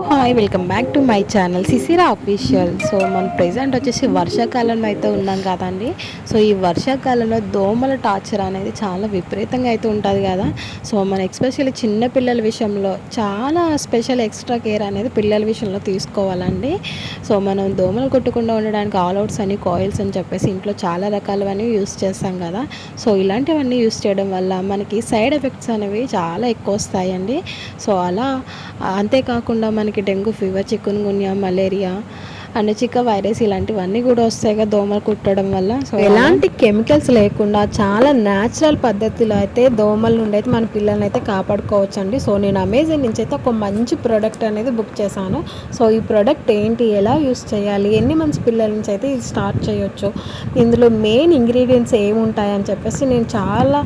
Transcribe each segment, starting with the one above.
Hi welcome back to my channel Sisira official so మన present వచ్చేసి వర్షాకాలంలో అయితే ఉన్నాం కదండి. సో ఈ వర్షాకాలంలో దోమల టార్చర్ అనేది చాలా విపరీతంగా అయితే ఉంటుంది కదా. సో మన ఎక్స్పెషల్లీ చిన్న పిల్లల విషయంలో చాలా స్పెషల్ ఎక్స్ట్రా కేర్ అనేది పిల్లల విషయంలో తీసుకోవాలండి. సో మనం దోమలు కొట్టకుండా ఉండడానికి ఆల్అవుట్స్ అని కాయిల్స్ అని చెప్పేసి ఇంట్లో చాలా రకాలవన్నీ యూస్ చేస్తాం కదా. సో ఇలాంటివన్నీ యూస్ చేయడం వల్ల మనకి సైడ్ ఎఫెక్ట్స్ అనేవి చాలా ఎక్కువ వస్తాయండి. సో అలా అంతేకాకుండా మనకి dengue fever chikungunya malaria and చిక్క వైరస్ ఇలాంటివన్నీ కూడా వస్తాయి కదా దోమలు కుట్టడం వల్ల. సో ఎలాంటి కెమికల్స్ లేకుండా చాలా న్యాచురల్ పద్ధతిలో అయితే దోమల నుండి అయితే మన పిల్లల్ని అయితే కాపాడుకోవచ్చు అండి సో నేను అమెజాన్ నుంచి అయితే ఒక మంచి ప్రోడక్ట్ అనేది బుక్ చేశాను. సో ఈ ప్రోడక్ట్ ఏంటి ఎలా యూస్ చేయాలి ఎన్ని మంచి పిల్లల నుంచి అయితే ఇది స్టార్ట్ చేయొచ్చు ఇందులో మెయిన్ ఇంగ్రీడియంట్స్ ఏముంటాయని చెప్పేసి నేను చాలా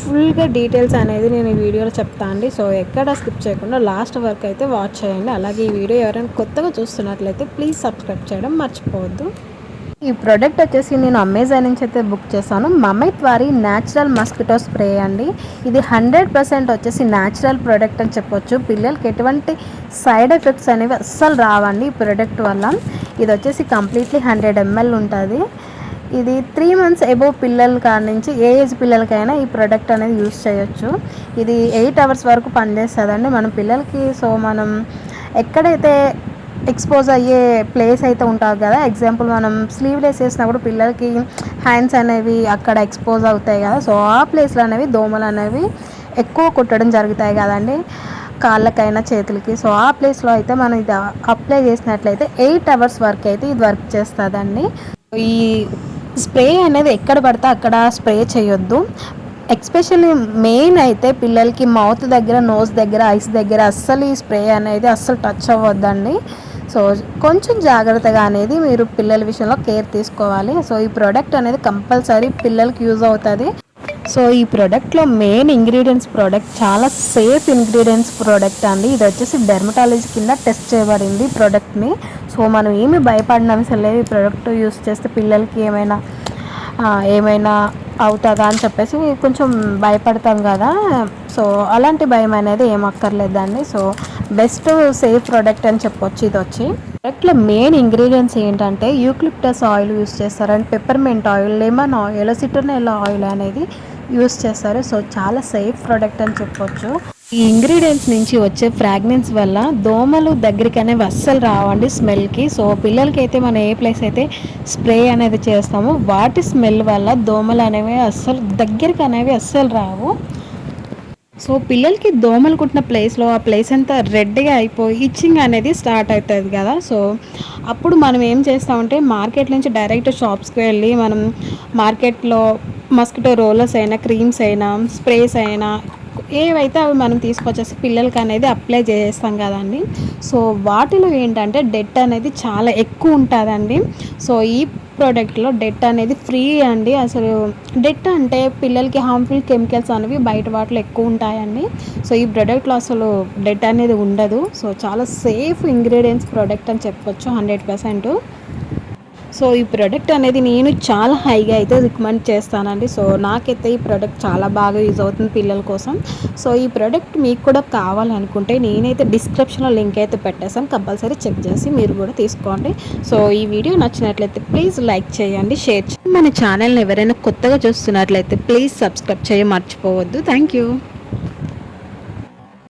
ఫుల్గా డీటెయిల్స్ అనేది నేను ఈ వీడియోలో చెప్తా అండి. సో ఎక్కడ స్కిప్ చేయకుండా లాస్ట్ వరకు అయితే వాచ్ చేయండి. అలాగే ఈ వీడియో ఎవరైనా కొత్తగా చూస్తున్నట్లయితే ప్లీజ్ సబ్స్క్రైబ్ చేయడం మర్చిపోవద్దు. ఈ ప్రోడక్ట్ వచ్చేసి నేను అమెజాన్ నుంచి అయితే బుక్ చేశాను. మమైత్ వారి న్యాచురల్ మస్కిటో స్ప్రే అండి. ఇది హండ్రెడ్ పర్సెంట్ వచ్చేసి న్యాచురల్ ప్రోడక్ట్ అని చెప్పొచ్చు. పిల్లలకి ఎటువంటి సైడ్ ఎఫెక్ట్స్ అనేవి అస్సలు రావండి ఈ ప్రోడక్ట్ వల్ల. ఇది వచ్చేసి కంప్లీట్లీ హండ్రెడ్ ఎంఎల్ ఉంటుంది. ఇది త్రీ మంత్స్ అబోవ్ పిల్లల కాడ నుంచి ఏ ఏజ్ పిల్లలకైనా ఈ ప్రోడక్ట్ అనేది యూస్ చేయొచ్చు. ఇది ఎయిట్ అవర్స్ వరకు పనిచేస్తుందండి. మన పిల్లలకి సో మనం ఎక్కడైతే ఎక్స్పోజ్ అయ్యే ప్లేస్ అయితే ఉంటుంది కదా ఎగ్జాంపుల్ మనం స్లీవ్లెస్ వేసినప్పుడు పిల్లలకి హ్యాండ్స్ అనేవి అక్కడ ఎక్స్పోజ్ అవుతాయి కదా సో ఆ ప్లేస్లో అనేవి దోమలు అనేవి ఎక్కువ కుట్టడం జరుగుతాయి కదండి కాళ్ళకైనా చేతులకి. సో ఆ ప్లేస్లో అయితే మనం ఇది అప్లై చేసినట్లయితే ఎయిట్ అవర్స్ వరకు అయితే ఇది వర్క్ చేస్తుందండి. ఈ స్ప్రే అనేది ఎక్కడ పడితే అక్కడ స్ప్రే చేయొద్దు. ఎక్స్పెషల్లీ మెయిన్ అయితే పిల్లలకి మౌత్ దగ్గర నోస్ దగ్గర ఐస్ దగ్గర అస్సలు ఈ స్ప్రే అనేది అస్సలు టచ్ అవ్వద్దండి. సో కొంచెం జాగ్రత్తగా అనేది మీరు పిల్లల విషయంలో కేర్ తీసుకోవాలి. సో ఈ ప్రోడక్ట్ అనేది కంపల్సరీ పిల్లలకి యూజ్ అవుతుంది. సో ఈ ప్రోడక్ట్లో మెయిన్ ఇంగ్రీడియంట్స్ ప్రోడక్ట్ చాలా సేఫ్ ఇంగ్రీడియంట్స్ ప్రోడక్ట్ అండి. ఇది వచ్చేసి డెర్మటాలజీ కింద టెస్ట్ చేయబడింది ప్రోడక్ట్ని. సో మనం ఏమి భయపడిన అవసరం లేదు ఈ ప్రోడక్ట్ యూస్ చేస్తే పిల్లలకి ఏమైనా ఏమైనా అవుతుందా అని చెప్పేసి కొంచెం భయపడతాం కదా. సో అలాంటి భయం అనేది ఏం అక్కర్లేదండి. సో బెస్ట్ సేఫ్ ప్రోడక్ట్ అని చెప్పొచ్చు ఇది వచ్చి ప్రోడక్ట్లో మెయిన్ ఇంగ్రీడియంట్స్ ఏంటంటే యూక్లిప్టస్ ఆయిల్ యూస్ చేస్తారు and peppermint oil lemon oil citronella oil అనేది యూస్ చేస్తారు. సో చాలా సేఫ్ ప్రోడక్ట్ అని చెప్పొచ్చు. ఈ ఇంగ్రీడియంట్స్ నుంచి వచ్చే ఫ్రాగ్రెన్స్ వల్ల దోమలు దగ్గరికి అనేవి అస్సలు రావండి స్మెల్కి సో పిల్లలకి అయితే మనం ఏ ప్లేస్ అయితే స్ప్రే అనేది చేస్తామో వాటి స్మెల్ వల్ల దోమలు అనేవి అస్సలు దగ్గరికి అనేవి అస్సలు రావు. సో పిల్లలకి దోమలు కుట్టిన ప్లేస్లో ఆ ప్లేస్ అంతా రెడ్గా అయిపోయి ఇచ్చింగ్ అనేది స్టార్ట్ అవుతుంది కదా. సో అప్పుడు మనం ఏం చేస్తామంటే మార్కెట్ నుంచి డైరెక్ట్ షాప్స్కి వెళ్ళి మనం మార్కెట్లో మస్కిటో రోలర్స్ అయినా క్రీమ్స్ అయినా స్ప్రేస్ అయినా ఏవైతే అవి మనం తీసుకొచ్చేసి పిల్లలకి అనేది అప్లై చేస్తాం కదండి. సో వాటిలో ఏంటంటే డెట్ అనేది చాలా ఎక్కువ ఉంటుందండి. సో ఈ ప్రోడక్ట్లో డెట్ అనేది ఫ్రీ అండి. అసలు డెట్ అంటే పిల్లలకి హార్మ్ఫుల్ కెమికల్స్ అనేవి బయట వాటిలో ఎక్కువ ఉంటాయండి. సో ఈ ప్రోడక్ట్లో అసలు డెట్ అనేది ఉండదు. సో చాలా సేఫ్ ఇంగ్రీడియంట్స్ ప్రోడక్ట్ అని చెప్పొచ్చు హండ్రెడ్ పర్సెంట్. సో ఈ ప్రోడక్ట్ అనేది నేను చాలా హైగా అయితే రికమెండ్ చేస్తానండి. సో నాకైతే ఈ ప్రోడక్ట్ చాలా బాగా యూజ్ అవుతుంది పిల్లల కోసం. సో ఈ ప్రోడక్ట్ మీకు కూడా కావాలనుకుంటే నేనైతే డిస్క్రిప్షన్లో లింక్ అయితే పెట్టేసాను కంపల్సరీ చెక్ చేసి మీరు కూడా తీసుకోండి. సో ఈ వీడియో నచ్చినట్లయితే ప్లీజ్ లైక్ చేయండి షేర్ చేయండి. మన ఛానల్ని ఎవరైనా కొత్తగా చూస్తున్నట్లయితే ప్లీజ్ సబ్స్క్రైబ్ చేయ మర్చిపోవద్దు. Thank you